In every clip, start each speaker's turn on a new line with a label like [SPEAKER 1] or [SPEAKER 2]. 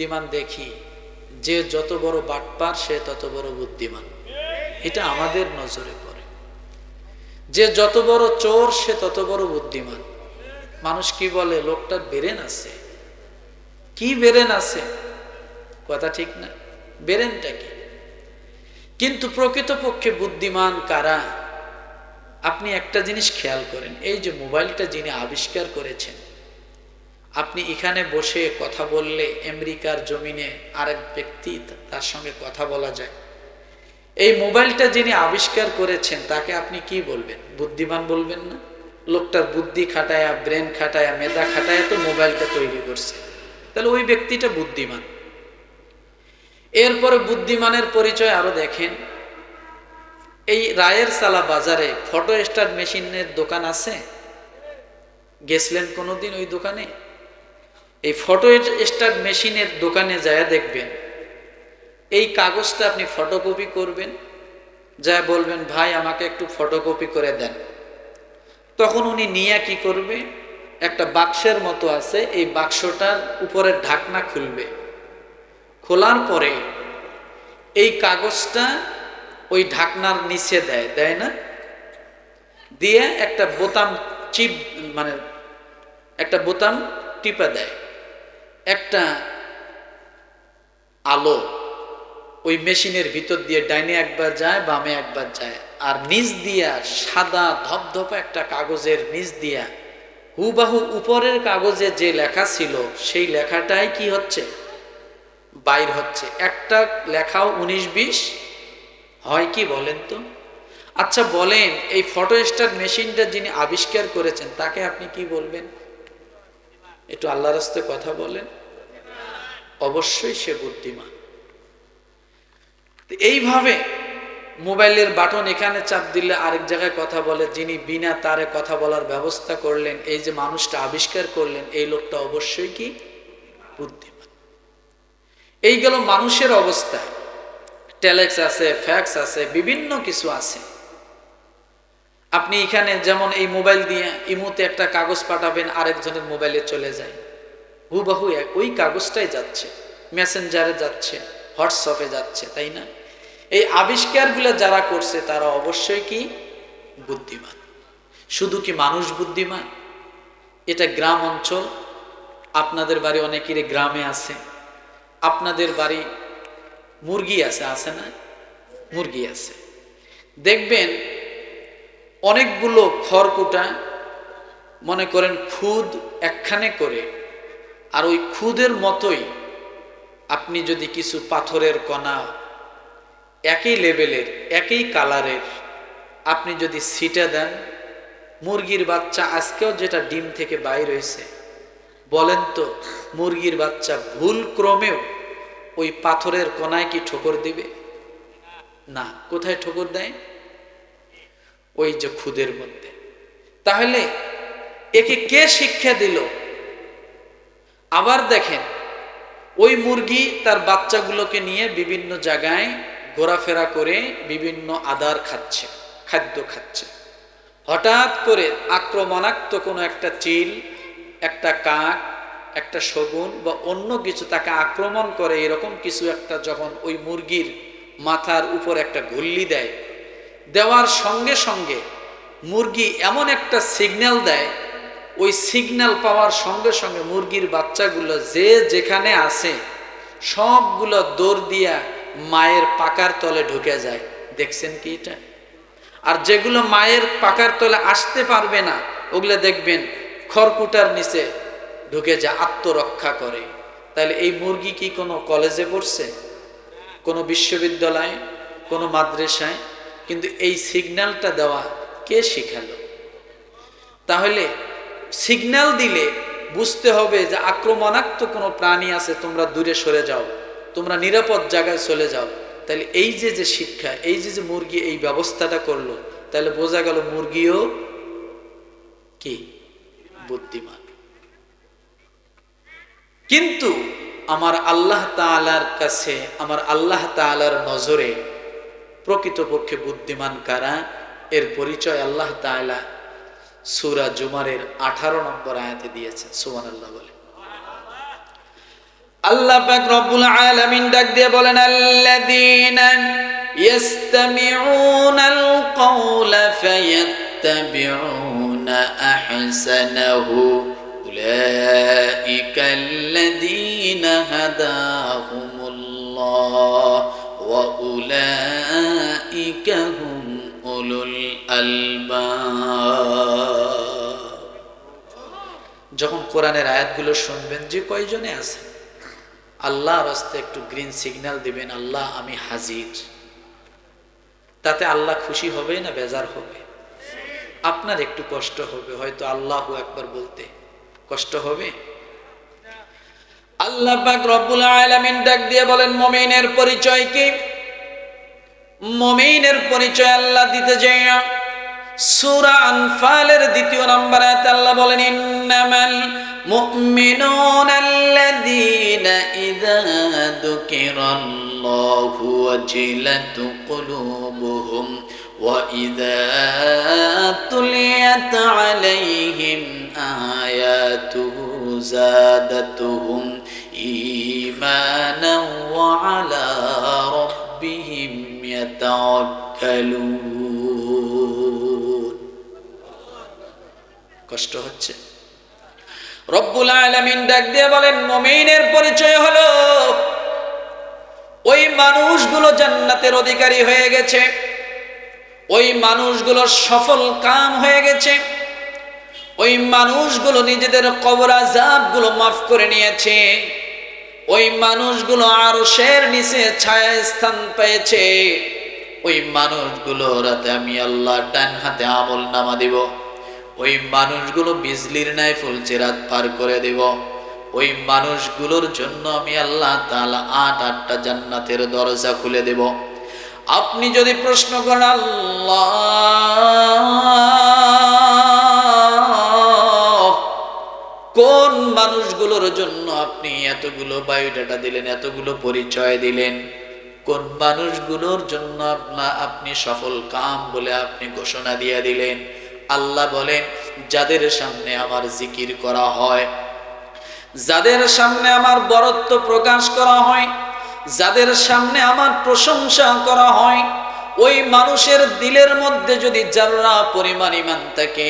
[SPEAKER 1] বুদ্ধিমান দেখি, যে যত বড় বাটপার সে তত বড় বুদ্ধিমান। এটা আমাদের নজরে পড়ে। যে যত বড় চোর সে তত বড় বুদ্ধিমান। মানুষ কি বলে, লোকটার বেরেন আছে। কি বেরেন আছে? কথা ঠিক না। বেরেনটা কি? কিন্তু প্রকৃতপক্ষে বুদ্ধিমান কারা? আপনি একটা জিনিস খেয়াল করেন, এই যে মোবাইলটা যিনি আবিষ্কার করেছেন আপনি এখানে বসে কথা বললে আমেরিকার জমিনে আরেক ব্যক্তি তার সঙ্গে কথা বলা যায়। এই মোবাইলটা যিনি আবিষ্কার করেছেন, তাকে আপনি কি বলবেন? বুদ্ধিমান বলবেন না? লোকটার বুদ্ধি খাটায়া, ব্রেন খাটায়া, মেধা খাটায়া তো মোবাইলটা তৈরি করছে। তাহলে ওই ব্যক্তিটা বুদ্ধিমান। এরপরে বুদ্ধিমানের পরিচয় আরও দেখেন। এই রায়ের সালা বাজারে ফটো স্টার মেশিনের দোকান আছে? গেছিলেন কোনোদিন ওই দোকানে? এই ফটো স্টার মেশিনের দোকানে যায় দেখবেন। এই কাগজটা আপনি ফটোকপি করবেন যা বলবেন, ভাই, আমাকে একটু ফটোকপি করে দেন। তখন উনি নিয়ে কি করবে? একটা বাক্সের মতো আছে, এই বাক্সটার উপরের ঢাকনা খুলবে। খোলার পরে এই কাগজটা ওই ঢাকনার নিচে দেয় দেয় না? দিয়ে একটা বোতাম চিপ মানে একটা বোতাম টিপা দেয়। একটা আলো ওই মেশিনের ভিতর দিয়ে ডাইনে একবার যায়, বামে একবার যায়। আর নিচ দিয়া সাদা ধপধপা একটা কাগজের নিচ দিয়া, হুবাহু উপরের কাগজে যে লেখা ছিল, সেই লেখাটাই কি হচ্ছে? বাইর হচ্ছে। একটা লেখাও উনিশ বিশ? হয় কি বলেন তো? আচ্ছা বলেন, এই ফটো স্টার মেশিনটা যিনি আবিষ্কার করেছেন, তাকে আপনি কি বলবেন? একটু আল্লাহ রাস্তে কথা বলেন। অবশ্যই সে বুদ্ধিমান। এইভাবে মোবাইলের বাটন এখানে চাপ দিলে আরেক জায়গায় কথা বলে, যিনি বিনা তারে কথা বলার ব্যবস্থা করলেন, এই যে মানুষটা আবিষ্কার করলেন, এই লোকটা অবশ্যই কি? বুদ্ধিমান। এই গেল মানুষের অবস্থা। টেলেক্স আছে, ফ্যাক্স আছে, বিভিন্ন কিছু আছে। আপনি এখানে যেমন এই মোবাইল দিয়ে ইমুতে একটা কাগজ পাঠাবেন, আরেকজনের মোবাইলে চলে যায়। হুবাহু এক ওই কাগজটাই যাচ্ছে, মেসেঞ্জারে যাচ্ছে, হোয়াটসঅ্যাপে যাচ্ছে, তাই না? এই আবিষ্কারগুলো যারা করছে, তারা অবশ্যই কি? বুদ্ধিমান। শুধু কি মানুষ বুদ্ধিমান? এটা গ্রাম অঞ্চল, আপনাদের বাড়ি অনেকেরই গ্রামে আছে। আপনাদের বাড়ি মুরগি আছে আছে না? মুরগি আছে। দেখবেন অনেকগুলো খড়কুটা, মনে করেন খুদ একখানে করে, আর ওই খুদের মতোই আপনি যদি কিছু পাথরের কণা, একই লেভেলের একই কালারের আপনি যদি সিটে দেন, মুরগির বাচ্চা আজকেও যেটা ডিম থেকে বাইর হয়েছে, বলেন তো মুরগির বাচ্চা ভুল ক্রমেও ওই পাথরের কণায় কি ঠোকর দিবে? না, কোথায় ঠোকর দেয়? ওই যে খুদের মধ্যে। তাহলে একে কে শিক্ষা দিল? আবার দেখেন, ওই মুরগি তার বাচ্চাগুলোকে নিয়ে বিভিন্ন জায়গায় ঘোরাফেরা করে বিভিন্ন আদার খাচ্ছে, খাদ্য খাচ্ছে। হঠাৎ করে আক্রমণাক্ত কোনো একটা চিল, একটা কাক, একটা শগুন বা অন্য কিছু তাকে আক্রমণ করে, এরকম কিছু একটা যখন ওই মুরগির মাথার উপর একটা ঘুল্লি দেয় দেওয়ার সঙ্গে সঙ্গে মুরগি এমন একটা সিগন্যাল দেয়, ওই সিগন্যাল পাওয়ার সঙ্গে সঙ্গে মুরগির বাচ্চাগুলো যে যেখানে আছে, সবগুলো দৌড় দিয়া মায়ের পাকার তলে ঢুকে যায়। দেখছেন কি এটা? আর যেগুলো মায়ের পাকার তলে আসতে পারবে না, ওগুলো দেখবেন খড়কুটার নিচে ঢুকে যায়, আত্মরক্ষা করে। তাহলে এই মুরগি কি কোনো কলেজে পড়ছে? কোনো বিশ্ববিদ্যালয়ে? কোনো মাদ্রাসায়? কিন্তু এই সিগন্যালটা দেওয়া কে শিখালো? তাহলে সিগন্যাল দিলে বুঝতে হবে যে আক্রমণাত্মক কোনো প্রাণী আছে, তোমরা দূরে সরে যাও, তোমরা নিরাপদ জায়গায় চলে যাও। তাহলে এই যে যে শিক্ষা, এই যে যে মুরগি এই ব্যবস্থাটা করল, তাহলে বোঝা গেল মুরগিও কি? বুদ্ধিমান। কিন্তু আমার আল্লাহ তালার কাছে, আমার আল্লাহ তালার নজরে প্রকৃতপক্ষে বুদ্ধিমান কারা? এর পরিচয় আল্লাহ তালা সুরা জুমারের আঠারো নম্বর আয়াতে দিয়েছেন সুমান আল্লাহ বলে। আল্লাহ রব্বুল আলামিন ডাক দিয়ে বলেন, আল্লাযীনা ওয়া উলাইকা হুম উলুল যখন কোরআনের আয়াতগুলো শুনবেন, যে কয়জনে আছে? আল্লাহর রাস্তে একটু গ্রিন সিগন্যাল দিবেন, আল্লাহ, আমি হাজির। তাতে আল্লাহ খুশি হবে না বেজার হবে? আপনার একটু কষ্ট হবে, হয়তো আল্লাহ একবার বলতে কষ্ট হবে? আল্লাহ পাক রব্বুল আলামিন ডাক দিয়ে বলেন মমিনের পরিচয় কি মমিনের পরিচয় আল্লাহ দিতে যায় সূরা আনফালের দ্বিতীয় নম্বর আয়াতে আল্লাহ বলেন ইন্নামাল মুমিনুনা আল্লাযীনা ইযা যুকিরাল্লাহু ওয়াজিলাত কুলুবুহুম وإذا تليت عليهم آياته زادتهم إيمانا وعلى ربهم يتوكلون কষ্ট হচ্ছে রব্বুল আলামিন ডাক দিয়ে বলেন মুমিনের পরিচয় হলো ওই মানুষগুলো জান্নাতের অধিকারী হয়ে গেছে ওই মানুষগুলো সফল কাম হয়ে গেছে ওই মানুষগুলো নিজেদের কবর আজাবগুলো মাফ করে নিয়েছে ওই মানুষগুলো আরও শের নিচে ছায়া স্থান পেয়েছে। ওই মানুষগুলো রাতে আমি আল্লাহ ডান হাতে আমল নামা দিব। ওই মানুষগুলো বিজলির নাই ফুলছে, রাত পার করে দেব। ওই মানুষগুলোর জন্য আমি আল্লাহ তাআলা আট, আটটা জান্নাতের দরজা খুলে দেব। আপনি যদি প্রশ্ন করেন, আল্লাহ কোন মানুষগুলোর জন্য আপনি এতগুলো বায়োডাটা দিলেন, এতগুলো পরিচয় দিলেন? কোন মানুষগুলোর জন্য আপনার আপনি সফল কাম বলে আপনি ঘোষণা দিয়ে দিলেন? আল্লাহ বলেন, যাদের সামনে আমার জিকির করা হয়, যাদের সামনে আমার বরত্ব প্রকাশ করা হয়, যাদের সামনে আমার প্রশংসা করা হয়, ওই মানুষের দিলের মধ্যে যদি যারা পরিমাণ ইমান থাকে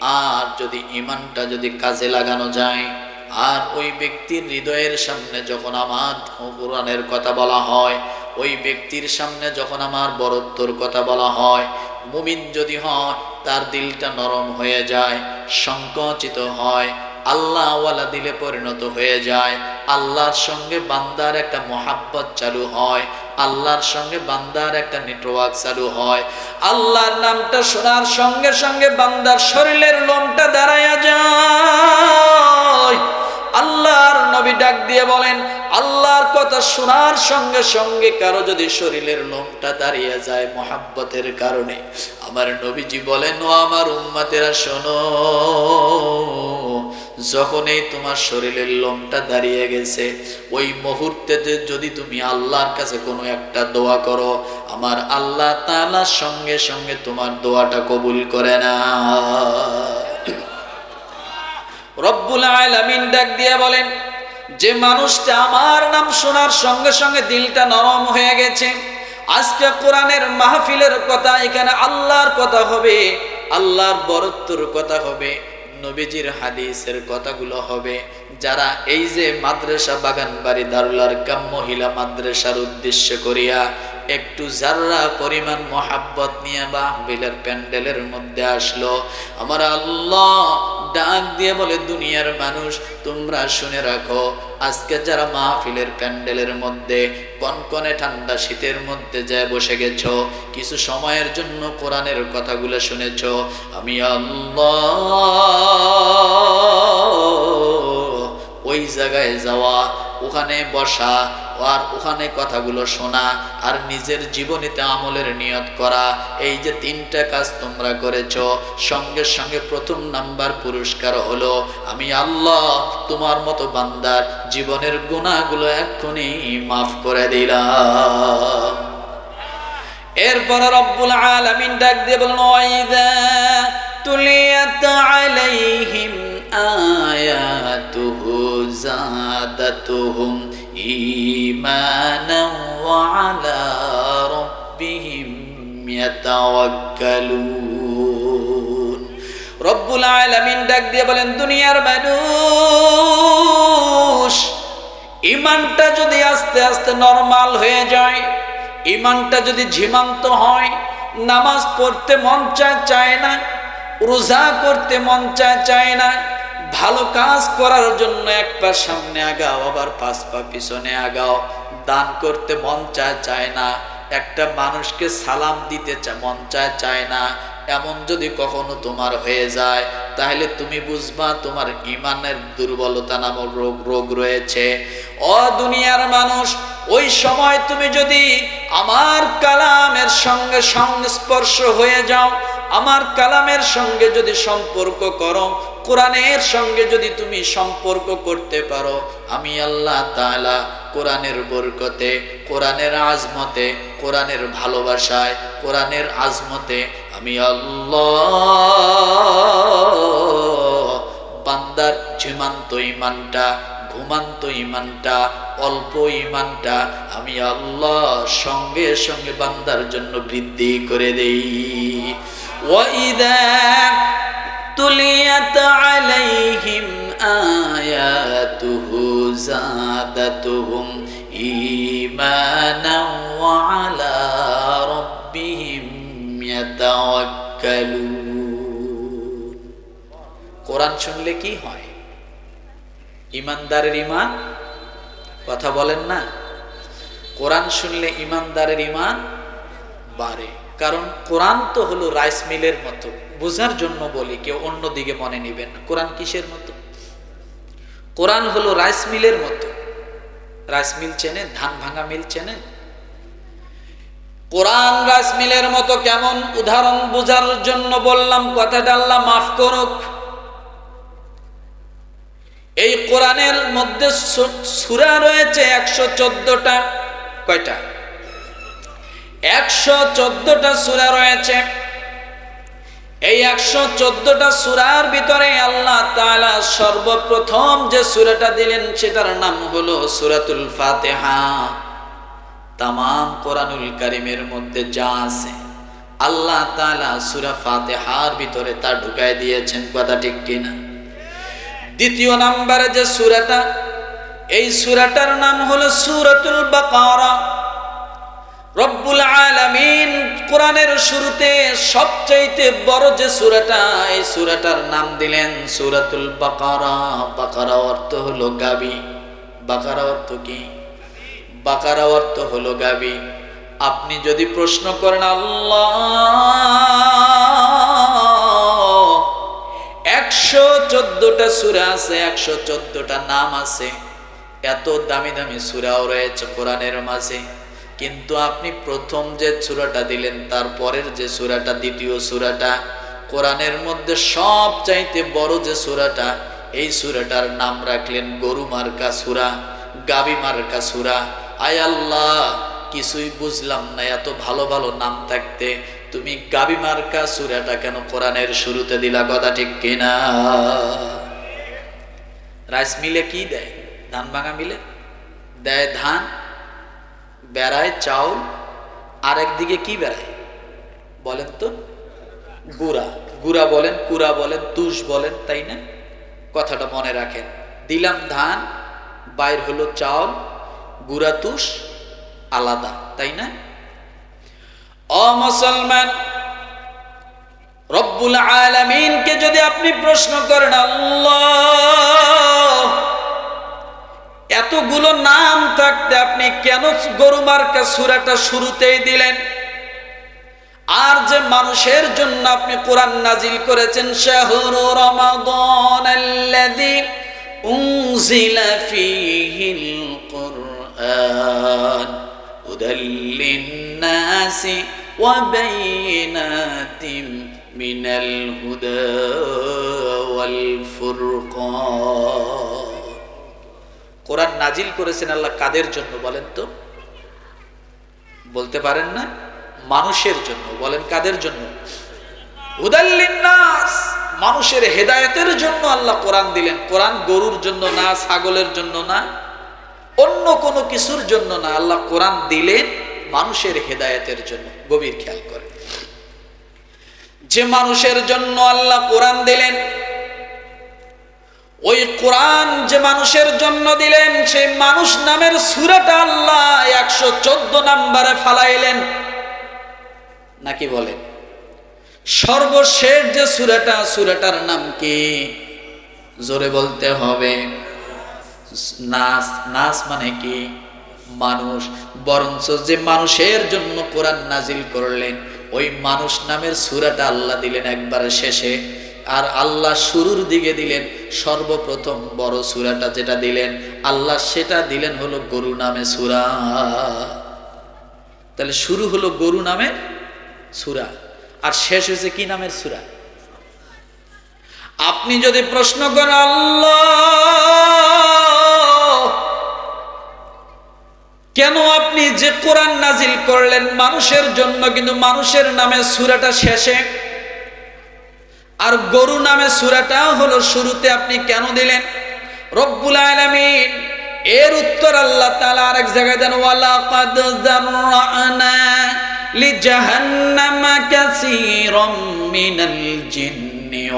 [SPEAKER 1] আর যদি ইমানটা যদি কাজে লাগানো যায়, আর ওই ব্যক্তির হৃদয়ের সামনে যখন আমার কোরআনের কথা বলা হয়, ওই ব্যক্তির সামনে যখন আমার বরত্বর কথা বলা হয়, মুমিন যদি হয়, তার দিলটা নরম হয়ে যায়, সংকোচিত হয়, আল্লাহওয়ালা দিলে পরিণত হয়ে যায়, আল্লাহর সঙ্গে বান্দার একটা মোহাব্বত চালু হয় আল্লাহর সঙ্গে বান্দার একটা নেটওয়ার্ক চালু হয়। আল্লাহর নামটা শোনার সঙ্গে সঙ্গে বান্দার শরীরের লোমটা দাঁড়ায়া যায়। আল্লাহর নবী ডাক দিয়ে বলেন, আল্লাহর কথা শোনার সঙ্গে সঙ্গে কারও যদি শরীরের লোমটা দাঁড়িয়ে যায় মোহাব্বতের কারণে, আমার নবীজি বলেন, ও আমার উম্মাতেরা, শোনো। যখনই তোমার শরীরের লোমটা দাঁড়িয়ে গেছে, ওই মুহূর্তে যদি তুমি আল্লাহর কাছে কোনো একটা দোয়া করো, আমার আল্লাহ তাআলার সঙ্গে সঙ্গে তোমার দোয়াটা কবুল করে না। রব্বুল আলামিন ডাক দিয়ে বলেন, যে মানুষটা আমার নাম শোনার সঙ্গে সঙ্গে দিলটা নরম হয়ে গেছে, আজকে কোরআনের মাহফিলের কথা, এখানে আল্লাহর কথা হবে, আল্লাহর বরত্বর কথা হবে। নবীজির হাদিসের কথাগুলো হবে। যারা এই যে মাদ্রাসা বাগান বাড়ি দারুলার কাম মহিলা মাদ্রাসার উদ্দেশ্য করিয়া একটু যার্রা পরিমাণ মহাব্বত নিয়ে মাহবিলের প্যান্ডেলের মধ্যে আসলো, আমার আল্লাহ ডাক দিয়ে বলে, দুনিয়ার মানুষ, তোমরা শুনে রাখো, আজকে যারা মাহফিলের প্যান্ডেলের মধ্যে, কনকনে ঠান্ডা শীতের মধ্যে যায় বসে গেছ, কিছু সময়ের জন্য কোরআনের কথাগুলো শুনেছ, আমি আল্লাহ ওই জায়গায় যাওয়া, ওখানে বসা আর ওখানে কথাগুলো শোনা আর নিজের জীবনীতে আমলের নিয়ত করা, এই যে তিনটা কাজ তোমরা করেছ, সঙ্গে সঙ্গে প্রথম নাম্বার পুরস্কার হলো, আমি আল্লাহ তোমার মতো বান্দার জীবনের গুণাগুলো এক্ষুনি মাফ করে দিলাম। এরপর রব্বুল আলামিন ডাক দিয়ে বলল ওয়াইদা তুলিয়াত আলাইহিম আয়াতুহু زادتهم إيمانا وعلى ربهم يتوكلون রব্বুল আলামিন ডাক দিয়ে বলেন দুনিয়ার মানুষ ইমানটা যদি আস্তে আস্তে নরমাল হয়ে যায় ইমানটা যদি ঝিমান্ত হয় নামাজ পড়তে মন চায় চায় না রোজা করতে মন চায় চায় না ভালো কাজ করার জন্য এক পা সামনে আগাও, আবার পাঁচ পা পিছনে আগাও। দান করতে মন চায় চায় না। একটা মানুষকে সালাম দিতে মন চায় চায় না। এমন যদি কখনো তোমার হয়ে যায়, তাহলে তুমি বুঝবা তোমার ইমানের দুর্বলতা নামক রোগ রোগ রয়েছে। ও দুনিয়ার মানুষ, ওই সময় তুমি যদি আমার কালামের সঙ্গে সংস্পর্শ হয়ে যাও, আমার কালামের সঙ্গে যদি সম্পর্ক করো কোরআনের সঙ্গে যদি তুমি সম্পর্ক করতে পারো, আমি আল্লাহ তাআলা কোরআনের বরকতে, কোরআনের আজমতে, কোরআনের ভালোবাসায়, কোরআনের আজমতে আমি আল্লাহ বান্দার ঝিমান্ত ইমানটা ঘুমান্ত ইমানটা অল্প ইমানটা আমি আল্লাহ সঙ্গে সঙ্গে বান্দার জন্য বৃদ্ধি করে দেই। ওয়াইদা তুলিয়াত আলাইহিম আয়াতুহু জাদাতুহুম ঈমানাও ওয়া আলা রাব্বিহিম ইয়াতাওয়াক্কালুন কোরআন শুনলে কি হয়? ইমানদারের ইমান কথা বলেন না। কোরআন শুনলে ইমানদারের ইমান বাড়ে। কারণ কোরআন তো হলো রাইস মিলের মতো। বোঝার জন্য বলি, কেউ অন্য দিকে মনে নিবেন। কোরআন কিসের মতো? কোরআন হলো রাইস মিলের মতো। রাইস মিল চেনেন? ধান ভাঙা মিল চেনেন? কোরআন রাইস মিলের মতো কেমন? উদাহরণ বোঝার জন্য বললাম, কথাটা আল্লাহ মাফ করুক। এই কোরআনের মধ্যে সুরা রয়েছে একশো চোদ্দটা। কয়টা? একশো চোদ্দটা সুরা রয়েছে। এই একশো চোদ্দটা সুরার ভিতরে আল্লাহ তাআলা সর্বপ্রথম যে সুরাটা দিলেন, সেটার নাম হলো সুরাতুল ফাতেহা। তামাম কোরআনুল কারিমের মধ্যে যা আছে, আল্লাহ তালা সুরা ফাতেহার ভিতরে তা ঢুকায় দিয়েছেন, কথা ঠিক কিনা? দ্বিতীয় নাম্বারে যে সুরাটা, এই সুরাটার নাম হলো সুরাতুল বাকারা। রব্বুল শুরুতে বড় যে সুরাটা, এই সুরাটার নাম দিলেন বাকারা। বাকারা অর্থ হলো গাবি। বাকারা অর্থ বাকারা অর্থ হলো গাবি। আপনি যদি প্রশ্ন করেন একশো চোদ্দটা সুরা আছে, একশো চোদ্দটা নাম আছে। এত দামি দামি সুরাও রয়েছে কোরআনের মাঝে। কিন্তু আপনি প্রথম যে সুরাটা দিলেন তারপরের যে সুরাটা, দ্বিতীয় সুরাটা, কোরআনের মধ্যে সব চাইতে বড় যে সুরাটা, এই সুরাটার নাম রাখলেন গরু মার্কা সুরা, গাবি মার্কা সুরা। আয় আল্লাহ, কিছুই বুঝলাম না, এত ভালো ভালো নাম থাকতে। তুমি গাবি মার্কা সুরাটা কেন কোরআনের শুরুতে দিলা, কথা ঠিক কিনা? রাইস মিলে কি দেয়? ধান ভাঙা মিলে? দেয় ধান? বেড়ায় চাউল আর একদিকে কি বেড়ায়? বলেন তো, গুড়া। গুড়া বলেন, কুড়া বলেন, তুষ বলেন, তাই না? কথাটা মনে রাখেন। দিলাম ধান, বাইর হলো চাউল, গুড়া তুষ, আলাদা, তাই না? অ মুসলমান, রব্বুল আলামিনকে যদি আপনি প্রশ্ন করেন, আল্লাহ এতগুলো নাম থাকতে আপনি কেন গরু মার্কা সুরাটা শুরুতেই দিলেন? আর যে মানুষের জন্য আপনি কোরআন নাজিল করেছেন, শাহরু ওয়া মিনাল হুদা ওয়াল ফুরকান। কোরআন নাজিল করেছেন আল্লাহ কাদের জন্য বলেন তো? বলতে পারেন না? মানুষের জন্য বলেন কাদের জন্য? মানুষের হেদায়তের জন্য আল্লাহ কোরআন দিলেন। কোরআন গরুর জন্য না, ছাগলের জন্য না, অন্য কোনো কিছুর জন্য না। আল্লাহ কোরআন দিলেন মানুষের হেদায়েতের জন্য। গভীর খেয়াল করে যে মানুষের জন্য আল্লাহ কোরআন দিলেন ওই কোরআন যে মানুষের জন্য দিলেন, সেই মানুষ নামের সুরাটা আল্লাহ একশো চোদ্দ নাম্বারে ফালাইলেন। নাকি বলেন সর্বশেষ যে সুরাটা, সুরাটার নাম কি? জোরে বলতে হবে। নাস নাস মানে কি? মানুষ। বরঞ্চ যে মানুষের জন্য কোরআন নাজিল করলেন, ওই মানুষ নামের সুরাটা আল্লাহ দিলেন একবার শেষে। আর আল্লাহ শুরুর দিকে দিলেন সর্বপ্রথম বড় সুরাটা যেটা দিলেন। আল্লাহ সেটা দিলেন হলো গরু নামে সুরা। তাহলে শুরু হলো গরু নামের সুরা। আর শেষ হয়েছে কি নামের সুরা? আপনি যদি প্রশ্ন করেন, আল্লাহ! কেন আপনি যে কোরআন নাজিল করলেন, মানুষের জন্য, কিন্তু মানুষের নামে সুরাটা শেষে আর গরু নামে সুরাটা হলো শুরুতে আপনি কেন দিলেন? রব্বুল আলামিন এর উত্তর আল্লাহ তাআলা আরেক জায়গায় মিনাল জিন্নি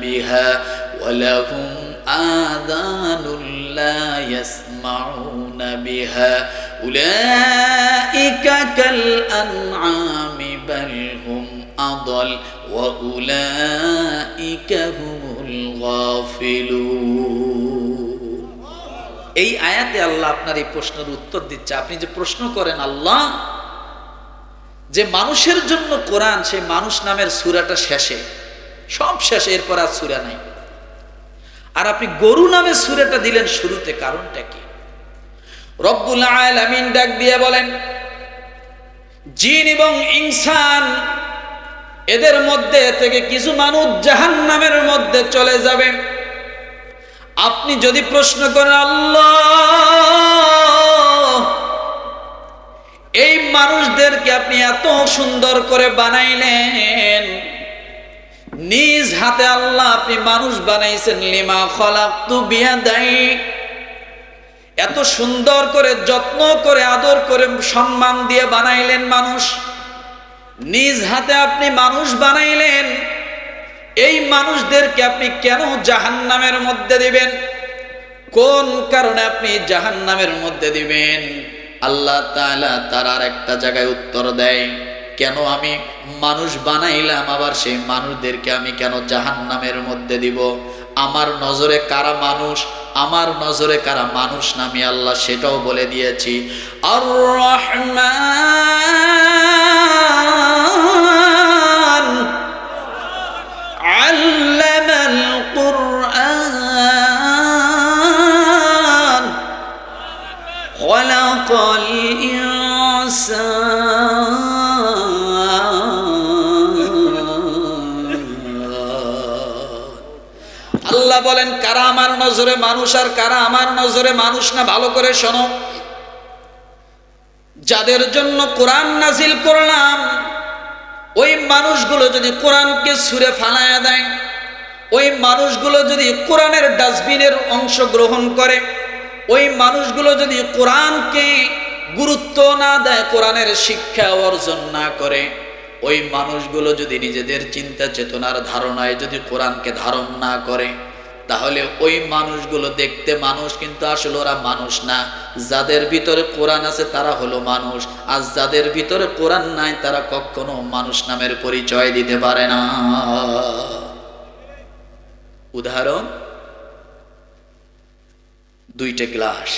[SPEAKER 1] বিহা ওয়া آذان لا يسمعون بها أولئك كالأنعام بل هم أضل وأولئك هم الغافلون এই আয়াতে আল্লাহ আপনার এই প্রশ্নের উত্তর দিচ্ছে আপনি যে প্রশ্ন করেন আল্লাহ যে মানুষের জন্য কোরআন সেই মানুষ নামের সুরাটা শেষে সব শেষে এরপর আর সুরা নাই আর আপনি গরু নামে সুরেটা দিলেন, শুরুতে কারণটা কি? রব্বুল আলামিন ডাক দিয়ে বলেন, জিন এবং ইনসান এদের মধ্যে থেকে কিছু মানুষ জাহান নামের মধ্যে চলে যাবে। আপনি যদি প্রশ্ন করেন, আল্লাহ, এই মানুষদেরকে আপনি এত সুন্দর করে বানাইলেন নিজ হাতে আল্লাহ আপনি মানুষ বানাইছেন, লিমা খলাক্তু বিয়াদাই। এত সুন্দর করে, যত্ন করে, আদর করে, সম্মান দিয়ে বানাইলেন মানুষ। নিজ হাতে আপনি মানুষ বানাইলেন। এই মানুষদেরকে আপনি কেন জাহান্নামের মধ্যে দিবেন? কোন কারণে আপনি জাহান্নামের মধ্যে দিবেন? আল্লাহ তাআলা তার আর একটা জায়গায় উত্তর দেয়। কেন আমি মানুষ বানাইলাম? আবার সেই মানুষদেরকে আমি কেন জাহান নামের মধ্যে দিব? আমার নজরে কারা মানুষ? আমার নজরে কারা মানুষ নামি আল্লাহ সেটাও বলে দিয়েছি। আর রহমান আল্লামাল খলাকাল ইনসান। আল্লাহ বলেন, কারা আমার নজরে মানুষ আর কারা আমার নজরে মানুষ না? ভালো করে শোনো। যাদের জন্য কোরআন নাজিল করলাম, ওই মানুষগুলো যদি কোরআনকে সুরে ফালায়া দেয়, ওই মানুষগুলো যদি কোরআনের ডাস্টবিনের অংশ গ্রহণ করে, ওই মানুষগুলো যদি কোরআনকে গুরুত্ব না দেয়, কোরআনের শিক্ষা অর্জন না করে, ওই মানুষগুলো যদি নিজেদের চিন্তা চেতনার ধারণায় যদি কোরআনকে ধারণ না করে তাহলে ওই মানুষগুলো দেখতে মানুষ, কিন্তু আসলে ওরা মানুষ না। যাদের ভিতরে কোরআন আছে, তারা হলো মানুষ। আর যাদের ভিতরে কোরআন নাই, তারা কখনো মানুষ নামের পরিচয় দিতে পারে না। উদাহরণ, দুইটা গ্লাস।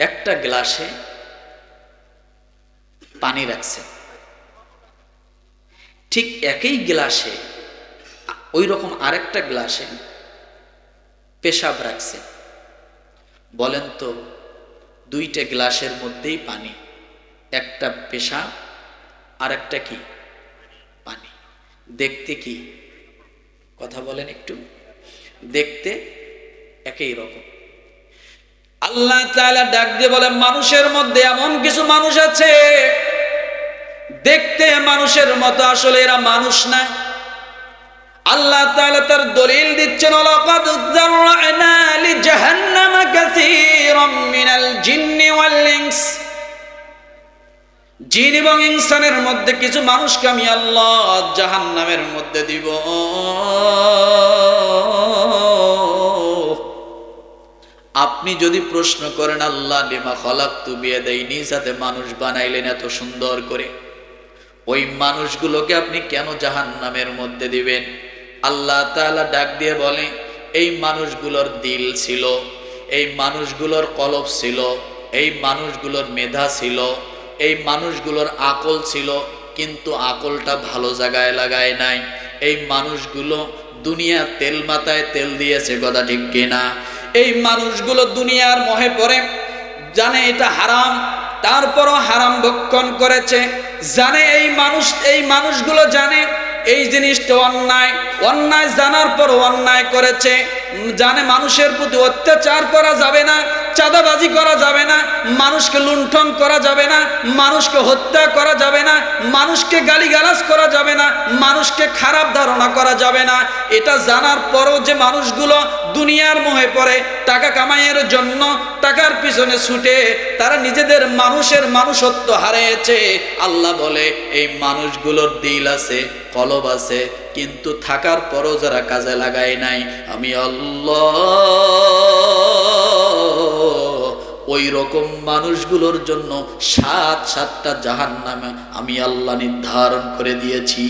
[SPEAKER 1] একটা গ্লাসে পানি রাখছে ঠিক একই গ্লাসে ওই রকম আরেকটা গ্লাসে পেশাব রাখছে। বলেন তো, দুইটা গ্লাসের মধ্যেই পানি, একটা পেশাব আর একটা কি? পানি। দেখতে কি? কথা বলেন একটু। দেখতে একই রকম। আল্লাহ তাআলা ডাক দিয়ে বলে মানুষের মধ্যে এমন কিছু মানুষ আছে, দেখতে মানুষের মতো। আসলে এরা মানুষ না। আল্লাহ তাআলা তার দলিল দিচ্ছেন লাকাদ যাররানা লি জাহান্নামা কাসীরাম মিনাল জিন্নি ওয়াল ইনস। জিন এবং ইনসানের মধ্যে কিছু মানুষকে আমি আল্লাহ জাহান্নামের মধ্যে দিব। আপনি যদি প্রশ্ন করেন, আল্লাহ লিমা খলাক তু বিয়ে দেয়নি যাতে মানুষ বানাইলেন এত সুন্দর করে, ওই মানুষগুলোকে আপনি কেন জাহান্নামের মধ্যে দিবেন? আল্লাহ তাআলা ডাক দিয়ে বলে, এই মানুষগুলোর দিল ছিল, এই মানুষগুলোর কলব ছিল, এই মানুষগুলোর মেধা ছিল, এই মানুষগুলোর আকল ছিল, কিন্তু আকলটা ভালো জায়গায় লাগায় নাই। এই মানুষগুলো দুনিয়া তেল মাথায় তেল দিয়েছে, কথা ঠিক কিনা? এই মানুষগুলো দুনিয়ার মহে পড়ে, জানে এটা হারাম, তারপরও হারাম ভক্ষণ করেছে, জানে এই মানুষ, এই মানুষগুলো জানে এই জিনিসটা অন্যায় অন্যায় জানার পর অন্যায় করেছে। জানে মানুষের প্রতি অত্যাচার করা যাবে না, চাঁদাবাজি করা যাবে না, মানুষকে লুণ্ঠন করা যাবে না, মানুষকে হত্যা করা যাবে না, মানুষকে গালিগালাজ করা যাবে না, মানুষকে খারাপ ধারণা করা যাবে না। এটা জানার পরও যে মানুষগুলো দুনিয়ার মোহে পড়ে, টাকা কামাইয়ের জন্য টাকার পিছনে ছুটে, তারা নিজেদের মানুষের মানুষত্ব হারিয়েছে। আল্লাহ বলে, এই মানুষগুলোর দিল আছে, কলব আছে, কিন্তু থাকার পরও যারা কাজে লাগায় নাই, আমি আল্লাহ। ওই রকম মানুষগুলোর জন্য সাত সাতটা জাহান নামে আমি আল্লাহ নির্ধারণ করে দিয়েছি।